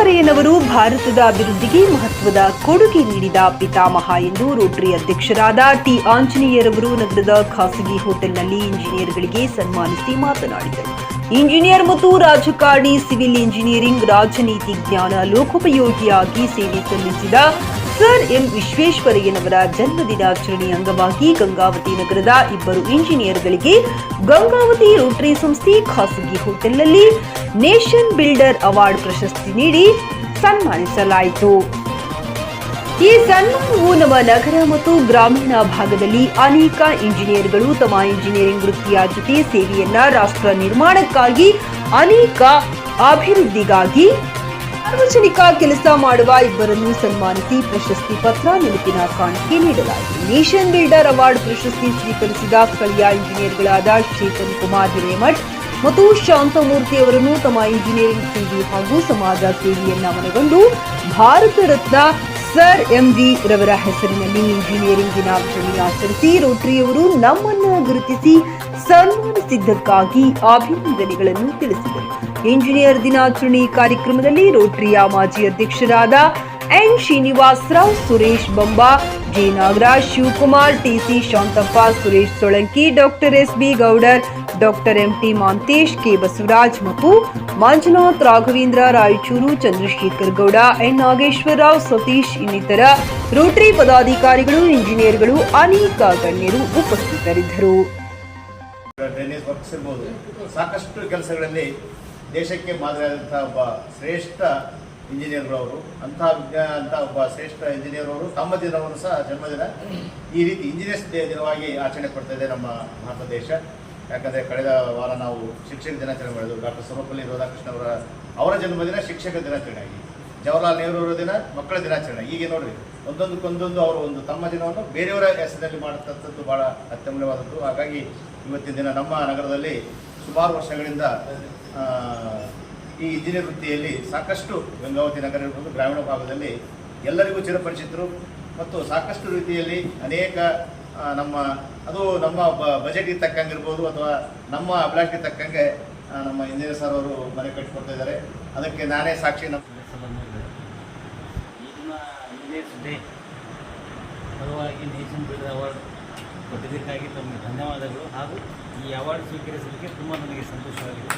ವಿಶ್ವೇಶ್ವರಯ್ಯನವರು ಭಾರತದ ಅಭಿವೃದ್ಧಿಗೆ ಮಹತ್ವದ ಕೊಡುಗೆ ನೀಡಿದ ಪಿತಾಮಹ ಎಂದು ರೋಟರಿ ಅಧ್ಯಕ್ಷರಾದ ಟಿ ಆಂಜನೇಯರವರು ನಗರದ ಖಾಸಗಿ ಹೋಟೆಲ್ನಲ್ಲಿ ಇಂಜಿನಿಯರ್ಗಳಿಗೆ ಸನ್ಮಾನಿಸಿ ಮಾತನಾಡಿದರು. ಇಂಜಿನಿಯರ್ ಮತ್ತು ರಾಜಕಾರಣಿ, ಸಿವಿಲ್ ಇಂಜಿನಿಯರಿಂಗ್, ರಾಜನೀತಿ ಜ್ಞಾನ, ಲೋಕೋಪಯೋಗಿಯಾಗಿ ಸೇವೆ ಸಲ್ಲಿಸಿದ ಸರ್ ಎಂ ವಿಶ್ವೇಶ್ವರಯ್ಯನವರ ಜನ್ಮದಿನಾಚರಣೆ ಅಂಗವಾಗಿ ಗಂಗಾವತಿ ನಗರದ ಇಬ್ಬರು ಇಂಜಿನಿಯರ್ಗಳಿಗೆ ಗಂಗಾವತಿ ರೋಟರಿ ಸಂಸ್ಥೆ ಖಾಸಗಿ ಹೋಟೆಲ್ನಲ್ಲಿ ನೇಷನ್ ಬಿಲ್ಡರ್ ಅವಾರ್ಡ್ ಪ್ರಶಸ್ತಿ ನೀಡಿ ಸನ್ಮಾನಿಸಲಾಯಿತು. ಈ ಸನ್ಮಾನವು ನಮ್ಮ ನಗರ ಮತ್ತು ಗ್ರಾಮೀಣ ಭಾಗದಲ್ಲಿ ಅನೇಕ ಇಂಜಿನಿಯರ್ಗಳು ತಮ್ಮ ಇಂಜಿನಿಯರಿಂಗ್ ವೃತ್ತಿಯ ಜೊತೆ ಸೇವೆಯನ್ನ ರಾಷ್ಟ್ರ ನಿರ್ಮಾಣಕ್ಕಾಗಿ ಅನೇಕ ಅಭಿವೃದ್ಧಿಗಾಗಿ ಸಾರ್ವಜನಿಕ ಕೆಲಸ ಮಾಡುವ ಇಬ್ಬರನ್ನು ಸನ್ಮಾನಿಸಿ ಪ್ರಶಸ್ತಿ ಪತ್ರ ನೆನಪಿನ ಕಾಣಿಕೆ ನೀಡಲಾಯಿತು. ನೇಷನ್ ಬಿಲ್ಡರ್ ಅವಾರ್ಡ್ ಪ್ರಶಸ್ತಿ ಸ್ವೀಕರಿಸಿದ ಸ್ಥಳೀಯ ಇಂಜಿನಿಯರ್ಗಳಾದ ಚೇತನ್ ಕುಮಾರ್ ಹಿರೇಮಠ್ ಮತ್ತು ಶಾಂತಮೂರ್ತಿ ಅವರನ್ನು ತಮ್ಮ ಇಂಜಿನಿಯರಿಂಗ್ ಸೇವೆ ಹಾಗೂ ಸಮಾಜ ಸೇವೆಯನ್ನ ಮನಗೊಂಡು Bharat Ratna sir M V ರವರ ಹೆಸರಿನಲ್ಲಿ ಇಂಜಿನಿಯರಿಂಗ್ ದಿನಾಚರಣೆ ಆಚರಿಸಿ, ರೋಟರಿಯವರು ನಮ್ಮನ್ನು ಗುರುತಿಸಿ, ಸನ್ಮಾನಿಸಿದ್ದಕ್ಕಾಗಿ ಅಭಿನಂದನೆಗಳನ್ನು ತಿಳಿಸಿದರು. ಇಂಜಿನಿಯರ್ ದಿನಾಚರಣೆ ಕಾರ್ಯಕ್ರಮದಲ್ಲಿ ರೋಟರಿಯ ಮಾಜಿ ಅಧ್ಯಕ್ಷರಾದ N Srinivasarao, Suresh Bamba, G Nagaraj, Shivakumar TC Shantappa, Suresh Solanki, doctor S B Gowder doctor MT Manthesh, K Basavaraj ಮತ್ತು ಮಂಜುನಾಥ್ ರಾಘವೇಂದ್ರ, ರಾಯಚೂರು ಚಂದ್ರಶೇಖರ್ ಗೌಡ, ಎನ್ ನಾಗೇಶ್ವರರಾವ್ ಸತೀಶ್ ಇನ್ನಿತರ ರೋಟರಿ ಪದಾಧಿಕಾರಿಗಳು, ಇಂಜಿನಿಯರ್ಗಳು, ಅನೇಕ ಗಣ್ಯರು ಉಪಸ್ಥಿತರಿದ್ದರು. ಸಾಕಷ್ಟು ಕೆಲಸಗಳಲ್ಲಿ ದೇಶಕ್ಕೆ ಮಾದರಿಯಾದಂಥ ಒಬ್ಬ ಶ್ರೇಷ್ಠ ಇಂಜಿನಿಯರ್ ಅವರು. ಅಂತಹ ವಿಜ್ಞಾನ ಅಂತ ಒಬ್ಬ ಶ್ರೇಷ್ಠ ಇಂಜಿನಿಯರ್ ಅವರು ತಮ್ಮ ದಿನವನ್ನು ಸಹ ಜನ್ಮದಿನ ಈ ರೀತಿ ಇಂಜಿನಿಯರ್ಸ್ ಡೇ ದಿನವಾಗಿ ಆಚರಣೆ ಪಡ್ತಾ ಇದೆ ನಮ್ಮ ಭಾರತ ದೇಶ. ಯಾಕಂದರೆ ಕಳೆದ ವಾರ ನಾವು ಶಿಕ್ಷಕ ದಿನಾಚರಣೆ ಮಾಡಿದ್ವಿ. ಡಾಕ್ಟರ್ ಸರ್ವಪಲ್ಲಿ ರಾಧಾಕೃಷ್ಣ ಅವರ ಅವರ ಜನ್ಮದಿನ ಶಿಕ್ಷಕ ದಿನಾಚರಣೆ ಆಗಿ. ಜವಾಹರ್ಲಾಲ್ ನೆಹರು ಅವರ ದಿನ, ಮಕ್ಕಳ ದಿನಾಚರಣೆ. ಹೀಗೆ ನೋಡ್ರಿ ಒಂದೊಂದಕ್ಕೊಂದೊಂದು ಅವರು ಒಂದು ತಮ್ಮ ದಿನವನ್ನು ಬೇರೆಯವರ ಹೆಸರಿನಲ್ಲಿ ಮಾಡತಕ್ಕಂಥದ್ದು ಭಾಳ ಅತ್ಯಮೂಲ್ಯವಾದದ್ದು. ಹಾಗಾಗಿ ಇವತ್ತಿನ ದಿನ ನಮ್ಮ ನಗರದಲ್ಲಿ ಸುಮಾರು ವರ್ಷಗಳಿಂದ ಈ ಇಂಜಿನಿಯರ್ ವೃತ್ತಿಯಲ್ಲಿ ಸಾಕಷ್ಟು ಗಂಗಾವತಿ ನಗರ ಇರ್ಬೋದು, ಗ್ರಾಮೀಣ ಭಾಗದಲ್ಲಿ ಎಲ್ಲರಿಗೂ ಚಿರಪರಿಚಿತರು. ಮತ್ತು ಸಾಕಷ್ಟು ರೀತಿಯಲ್ಲಿ ಅನೇಕ ನಮ್ಮ, ಅದು ನಮ್ಮ ಬಜೆಟ್ಗೆ ತಕ್ಕಂಗೆ ಇರ್ಬೋದು ಅಥವಾ ನಮ್ಮ ಅಭಿಲಾಷೆಗೆ ತಕ್ಕಂಗೆ ನಮ್ಮ ಇಂಜಿನಿಯರ್ ಸರ್ ಅವರು ಮನೆ ಕಟ್ಟಿಕೊಡ್ತಾ ಇದ್ದಾರೆ. ಅದಕ್ಕೆ ನಾನೇ ಸಾಕ್ಷಿ ನಮ್ಮ ಇಂಜಿನಿಯರ್ಸ್ ಡೇ. ಪರವಾಗಿ ನೇಷನ್ ಬಿಲ್ಡರ್ ಅವಾರ್ಡ್ ಕೊಟ್ಟಿದ್ದಕ್ಕಾಗಿ ತಮಗೆ ಧನ್ಯವಾದಗಳು. ಹಾಗೂ ಈ ಅವಾರ್ಡ್ ಸ್ವೀಕರಿಸಲಿಕ್ಕೆ ತುಂಬ ನನಗೆ ಸಂತೋಷವಾಗಿದೆ.